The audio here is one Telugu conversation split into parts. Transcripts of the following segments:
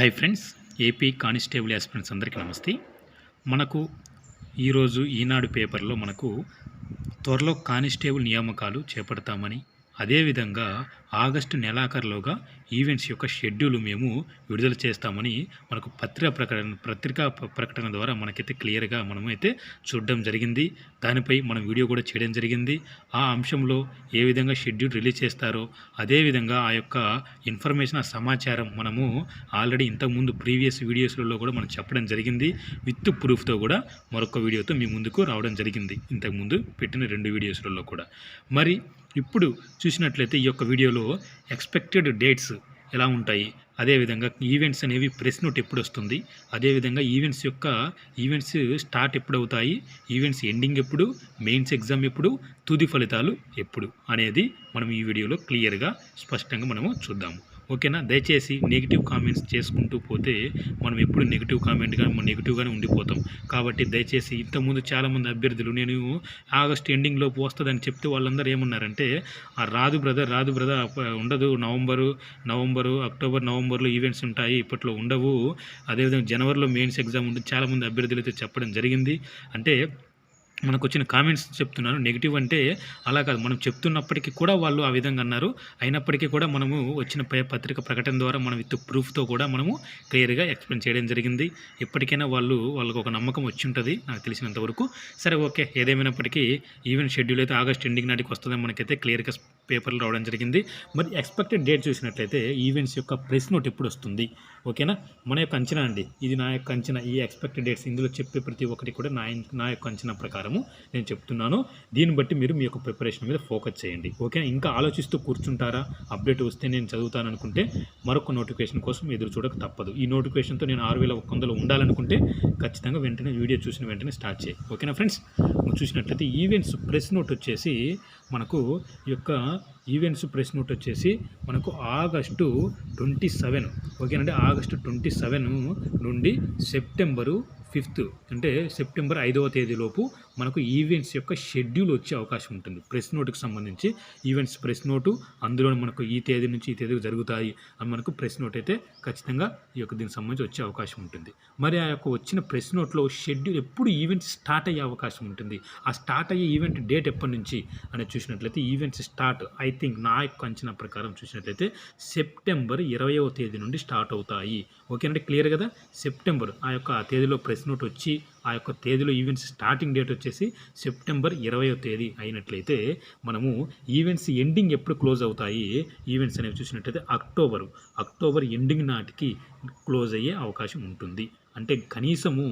Hi friends AP constable aspirants అందరికీ నమస్తే. మనకు ఈరోజు ఈనాడు పేపర్లో మనకు త్వరలో కానిస్టేబుల్ నియామకాలు చేపడతామని అదేవిధంగా ఆగస్టు నెలాఖరులోగా ఈవెంట్స్ యొక్క షెడ్యూల్ మేము విడుదల చేస్తామని మనకు పత్రికా ప్రకటన పత్రికా ప్రకటన ద్వారా మనకైతే క్లియర్గా మనమైతే చూడడం జరిగింది. దానిపై మనం వీడియో కూడా చేయడం జరిగింది. ఆ అంశంలో ఏ విధంగా షెడ్యూల్ రిలీజ్ చేస్తారో అదేవిధంగా ఆ యొక్క ఇన్ఫర్మేషన్ ఆ సమాచారం మనము ఆల్రెడీ ఇంతకుముందు ప్రీవియస్ వీడియోస్లలో కూడా మనం చెప్పడం జరిగింది. విత్ ప్రూఫ్తో కూడా మరొక వీడియోతో మీ ముందుకు రావడం జరిగింది. ఇంతకుముందు పెట్టిన రెండు వీడియోస్లలో కూడా. మరి ఇప్పుడు చూసినట్లయితే ఈ యొక్క వీడియోలో ఎక్స్పెక్టెడ్ డేట్స్ ఎలా ఉంటాయి అదేవిధంగా ఈవెంట్స్ అనేవి ప్రెస్ నోట్ ఎప్పుడు వస్తుంది అదేవిధంగా ఈవెంట్స్ యొక్క ఈవెంట్స్ స్టార్ట్ ఎప్పుడు అవుతాయి ఈవెంట్స్ ఎండింగ్ ఎప్పుడు మెయిన్స్ ఎగ్జామ్ ఎప్పుడు తుది ఫలితాలు ఎప్పుడు అనేది మనం ఈ వీడియోలో క్లియర్గా స్పష్టంగా మనము చూద్దాము. ఓకేనా? దయచేసి నెగిటివ్ కామెంట్స్ చేసుకుంటూ పోతే మనం ఎప్పుడు నెగిటివ్ కామెంట్గా నెగిటివ్గానే ఉండిపోతాం. కాబట్టి దయచేసి ఇంతకుముందు చాలామంది అభ్యర్థులు నేను ఆగస్ట్ ఎండింగ్ లోపు వస్తుందని చెప్తే వాళ్ళందరూ ఏమన్నారంటే "ఆ, రాదు బ్రదర్ రాదు బ్రదర్ ఉండదు. నవంబరు నవంబరు అక్టోబర్ నవంబర్లో ఈవెంట్స్ ఉంటాయి ఇప్పట్లో ఉండవు. అదేవిధంగా జనవరిలో మెయిన్స్ ఎగ్జామ్ ఉంటుంది. చాలామంది అభ్యర్థులు అయితే చెప్పడం జరిగింది. అంటే మనకు వచ్చిన కామెంట్స్ చెప్తున్నాను నెగిటివ్ అంటే అలా కాదు. మనం చెప్తున్నప్పటికీ కూడా వాళ్ళు ఆ విధంగా అన్నారు. అయినప్పటికీ కూడా మనము వచ్చిన పత్రిక ప్రకటన ద్వారా మనం విత్ ప్రూఫ్తో కూడా మనము క్లియర్గా ఎక్స్ప్లెయిన్ చేయడం జరిగింది. ఎప్పటికైనా వాళ్ళు వాళ్ళకు ఒక నమ్మకం వచ్చి ఉంటుంది నాకు తెలిసినంత వరకు. సరే ఓకే. ఏదేమైనప్పటికీ ఈవెంట్ షెడ్యూల్ అయితే ఆగస్ట్ ఎండింగ్ నాటికి వస్తుందని మనకైతే క్లియర్గా పేపర్లు రావడం జరిగింది. మరి ఎక్స్పెక్టెడ్ డేట్ చూసినట్లయితే ఈవెంట్స్ యొక్క ప్రెస్ నోట్ ఎప్పుడు వస్తుంది? ఓకేనా మన యొక్క అంచనా అండి. ఇది నా యొక్క అంచనా. ఈ ఎక్స్పెక్టెడ్ డేట్స్ ఇందులో చెప్పే ప్రతి ఒక్కటి కూడా నా నా యొక్క అంచనా ప్రకారము నేను చెప్తున్నాను. దీన్ని బట్టి మీరు మీ యొక్క ప్రిపరేషన్ మీద ఫోకస్ చేయండి. ఓకేనా ఇంకా ఆలోచిస్తూ కూర్చుంటారా? అప్డేట్ వస్తే నేను చదువుతాను అనుకుంటే మరొక నోటిఫికేషన్ కోసం ఎదురు చూడక తప్పదు. ఈ నోటిఫికేషన్తో నేను ఆరు వేల ఒక్క వందలు ఉండాలనుకుంటే ఖచ్చితంగా వెంటనే వీడియో చూసిన వెంటనే స్టార్ట్ చేయి. ఓకేనా ఫ్రెండ్స్ చూసినట్లయితే ఈవెంట్స్ ప్రెస్ నోట్ వచ్చేసి మనకు ఈ యొక్క ఈవెంట్స్ ప్రెస్ నోట్ వచ్చేసి మనకు ఆగస్టు ట్వంటీ సెవెన్ ఓకేనండి? ఆగస్టు ట్వంటీ సెవెన్ నుండి సెప్టెంబరు ఫిఫ్త్ అంటే సెప్టెంబర్ ఐదవ తేదీలోపు మనకు ఈవెంట్స్ యొక్క షెడ్యూల్ వచ్చే అవకాశం ఉంటుంది. ప్రెస్ నోటుకు సంబంధించి ఈవెంట్స్ ప్రెస్ నోటు అందులో మనకు ఈ తేదీ నుంచి ఈ తేదీకి జరుగుతాయి అని మనకు ప్రెస్ నోట్ అయితే ఖచ్చితంగా ఈ యొక్క దీనికి సంబంధించి వచ్చే అవకాశం ఉంటుంది. మరి ఆ యొక్క వచ్చిన ప్రెస్ నోట్లో షెడ్యూల్ ఎప్పుడు ఈవెంట్ స్టార్ట్ అయ్యే అవకాశం ఉంటుంది? ఆ స్టార్ట్ అయ్యే ఈవెంట్ డేట్ ఎప్పటి నుంచి? అని చూసినట్లయితే ఈవెంట్స్ స్టార్ట్ ఐ థింక్ నా యొక్క అంచనా ప్రకారం చూసినట్లయితే సెప్టెంబర్ ఇరవయవ తేదీ నుండి స్టార్ట్ అవుతాయి. ఓకేనంటే క్లియర్ కదా? సెప్టెంబర్ ఆ యొక్క తేదీలో ప్రెస్ నోట్ వచ్చి ఆ యొక్క తేదీలో ఈవెంట్స్ స్టార్టింగ్ డేట్ వచ్చేసి సెప్టెంబర్ ఇరవయో తేదీ అయినట్లయితే మనము ఈవెంట్స్ ఎండింగ్ ఎప్పుడు క్లోజ్ అవుతాయి? ఈవెంట్స్ అనేవి చూసినట్లయితే అక్టోబర్. అక్టోబర్ ఎండింగ్ నాటికి క్లోజ్ అయ్యే అవకాశం ఉంటుంది. అంటే కనీసము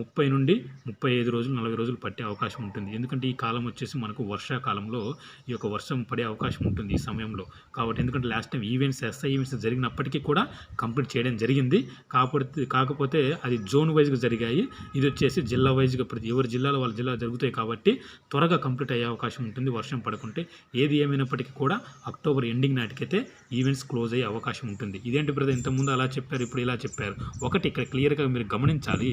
ముప్పై నుండి ముప్పై ఐదు రోజులు నలభై రోజులు పట్టే అవకాశం ఉంటుంది. ఎందుకంటే ఈ కాలం వచ్చేసి మనకు వర్షాకాలంలో ఈ యొక్క వర్షం పడే అవకాశం ఉంటుంది ఈ సమయంలో. కాబట్టి ఎందుకంటే last time events SI events జరిగినప్పటికీ కూడా కంప్లీట్ చేయడం జరిగింది. కాకపోతే కాకపోతే అది జోన్ వైజ్గా జరిగాయి. ఇది వచ్చేసి జిల్లా వైజ్గా ప్రతి ఎవరి జిల్లాలో వాళ్ళ జిల్లా జరుగుతాయి కాబట్టి త్వరగా కంప్లీట్ అయ్యే అవకాశం ఉంటుంది వర్షం పడకుంటే. ఏది ఏమైనప్పటికీ కూడా అక్టోబర్ ఎండింగ్ నాటికైతే ఈవెంట్స్ క్లోజ్ అయ్యే అవకాశం ఉంటుంది. ఇదేంటి బ్రదర్ ఇంతకుముందు అలా చెప్పారు ఇప్పుడు ఇలా చెప్పారు. ఒకటి ఇక్కడ క్లియర్గా మీరు గమనించాలి.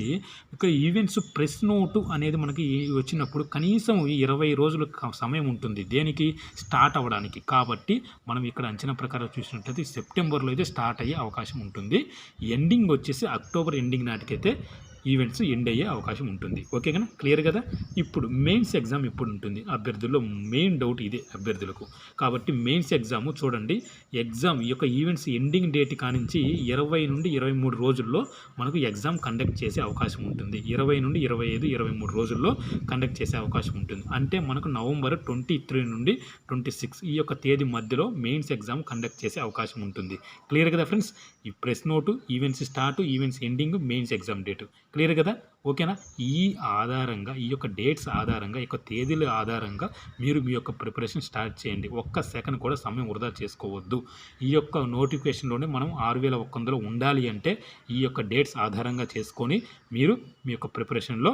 ఇక్కడ ఈవెంట్స్ ప్రెస్ నోటు అనేది మనకి వచ్చినప్పుడు కనీసం ఇరవై రోజుల సమయం ఉంటుంది దేనికి? స్టార్ట్ అవ్వడానికి. కాబట్టి మనం ఇక్కడ అంచనా ప్రకారం చూసినట్లయితే సెప్టెంబర్లో అయితే స్టార్ట్ అయ్యే అవకాశం ఉంటుంది. ఎండింగ్ వచ్చేసి అక్టోబర్ ఎండింగ్ నాటికైతే ఈవెంట్స్ ఎండ్ అయ్యే అవకాశం ఉంటుంది. ఓకే కదా? క్లియర్ కదా? ఇప్పుడు మెయిన్స్ ఎగ్జామ్ ఇప్పుడు ఉంటుంది? అభ్యర్థుల్లో మెయిన్ డౌట్ ఇదే అభ్యర్థులకు. కాబట్టి మెయిన్స్ ఎగ్జామ్ చూడండి. ఎగ్జామ్ ఈ యొక్క ఈవెంట్స్ ఎండింగ్ డేట్ కానించి ఇరవై నుండి ఇరవై మూడు రోజుల్లో మనకు ఎగ్జామ్ కండక్ట్ చేసే అవకాశం ఉంటుంది. ఇరవై నుండి ఇరవై ఐదు ఇరవై మూడు రోజుల్లో కండక్ట్ చేసే అవకాశం ఉంటుంది. అంటే మనకు నవంబర్ ట్వంటీ త్రీ నుండి ట్వంటీ సిక్స్ ఈ యొక్క తేదీ మధ్యలో మెయిన్స్ ఎగ్జామ్ కండక్ట్ చేసే అవకాశం ఉంటుంది. క్లియర్ కదా ఫ్రెండ్స్ ఈ press note events start events ending mains exam date clear కదా? ఓకేనా ఈ ఆధారంగా ఈ యొక్క డేట్స్ ఆధారంగా ఈ యొక్క తేదీల ఆధారంగా మీరు మీ యొక్క ప్రిపరేషన్ స్టార్ట్ చేయండి. ఒక్క సెకండ్ కూడా సమయం వృధా చేసుకోవద్దు. ఈ యొక్క నోటిఫికేషన్లోనే మనం ఆరు వేల ఒక్క వందలు ఉండాలి అంటే ఈ యొక్క డేట్స్ ఆధారంగా చేసుకొని మీరు మీ యొక్క ప్రిపరేషన్లో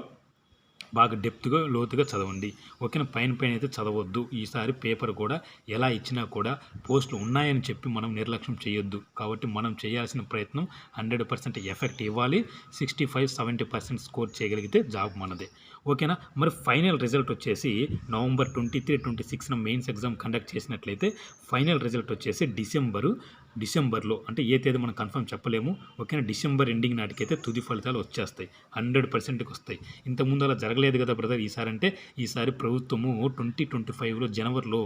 బాగా డెప్త్గా లోతుగా చదవండి. ఓకేనా పైన పైన అయితే చదవద్దు. ఈసారి పేపర్ కూడా ఎలా ఇచ్చినా కూడా పోస్టులు ఉన్నాయని చెప్పి మనం నిర్లక్ష్యం చేయొద్దు కాబట్టి మనం చేయాల్సిన ప్రయత్నం హండ్రెడ్ పర్సెంట్ ఎఫెక్ట్ ఇవ్వాలి. Sixty five seventy percent score చేయగలిగితే జాబ్ మనదే. ఓకేనా మరి ఫైనల్ రిజల్ట్ వచ్చేసి నవంబర్ ట్వంటీ త్రీ ట్వంటీ సిక్స్న మెయిన్స్ ఎగ్జామ్ కండక్ట్ చేసినట్లయితే ఫైనల్ రిజల్ట్ వచ్చేసి డిసెంబరు డిసెంబర్లో అంటే ఏ తేదీ మనం కన్ఫర్మ్ చెప్పలేము. ఓకేనా డిసెంబర్ ఎండింగ్ నాటికైతే తుది ఫలితాలు వచ్చేస్తాయి. హండ్రెడ్ పర్సెంట్కి వస్తాయి. ఇంతకుముందు అలా జరగలేదు కదా బ్రదర్ ఈసారి అంటే ఈసారి ప్రభుత్వము ట్వంటీ ట్వంటీ ఫైవ్లో జనవరిలో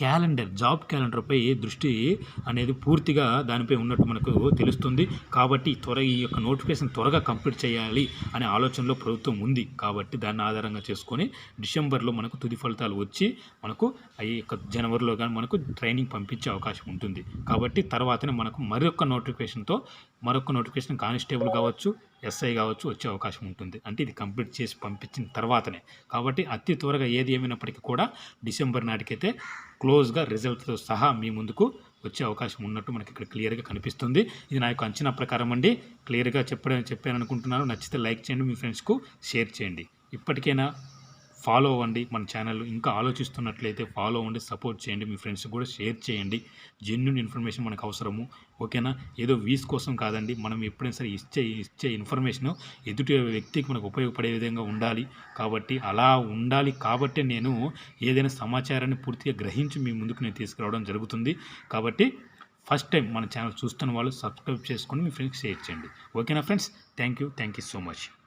క్యాలెండర్ జాబ్ క్యాలెండర్పై దృష్టి అనేది పూర్తిగా దానిపై ఉన్నట్టు మనకు తెలుస్తుంది. కాబట్టి త్వర ఈ యొక్క నోటిఫికేషన్ త్వరగా కంప్లీట్ చేయాలి అనే ఆలోచనలో ప్రభుత్వం ఉంది. కాబట్టి దాన్ని ఆధారంగా చేసుకొని డిసెంబర్లో మనకు తుది ఫలితాలు వచ్చి మనకు ఈ యొక్క జనవరిలో కానీ మనకు ట్రైనింగ్ పంపించే అవకాశం ఉంటుంది. కాబట్టి తర్వాతనే మనకు మరొక నోటిఫికేషన్తో మరొక నోటిఫికేషన్ కానిస్టేబుల్ కావచ్చు ఎస్ఐ కావచ్చు వచ్చే అవకాశం ఉంటుంది. అంటే ఇది కంప్లీట్ చేసి పంపించిన తర్వాతనే. కాబట్టి అతి త్వరగా ఏది ఏమైనప్పటికీ కూడా డిసెంబర్ నాటికైతే క్లోజ్గా రిజల్ట్తో సహా మీ ముందుకు వచ్చే అవకాశం ఉన్నట్టు మనకి ఇక్కడ క్లియర్గా కనిపిస్తుంది. ఇది నా యొక్క అంచనా ప్రకారం అండి. క్లియర్గా చెప్పడం చెప్పాను అనుకుంటున్నాను. నచ్చితే లైక్ చేయండి. మీ ఫ్రెండ్స్కు షేర్ చేయండి. ఇప్పటికైనా ఫాలో అవ్వండి. మన ఛానల్ ఇంకా ఆలోచిస్తున్నట్లయితే ఫాలో అవ్వండి సపోర్ట్ చేయండి మీ ఫ్రెండ్స్ కూడా షేర్ చేయండి. జెన్యున్ ఇన్ఫర్మేషన్ మనకు అవసరము. ఓకేనా? ఏదో వీస్ కోసం కాదండి. మనం ఎప్పుడైనా సరే ఇచ్చే ఇచ్చే ఇన్ఫర్మేషన్ ఎదుటి వ్యక్తికి మనకు ఉపయోగపడే విధంగా ఉండాలి. కాబట్టి అలా ఉండాలి కాబట్టి నేను ఏదైనా సమాచారాన్ని పూర్తిగా గ్రహించి మీ ముందుకు నేను తీసుకురావడం జరుగుతుంది. కాబట్టి ఫస్ట్ టైం మన ఛానల్ చూస్తున్న వాళ్ళు సబ్స్క్రైబ్ చేసుకొని మీ ఫ్రెండ్స్కి షేర్ చేయండి. ఓకేనా friends? Thank you. Thank you so much.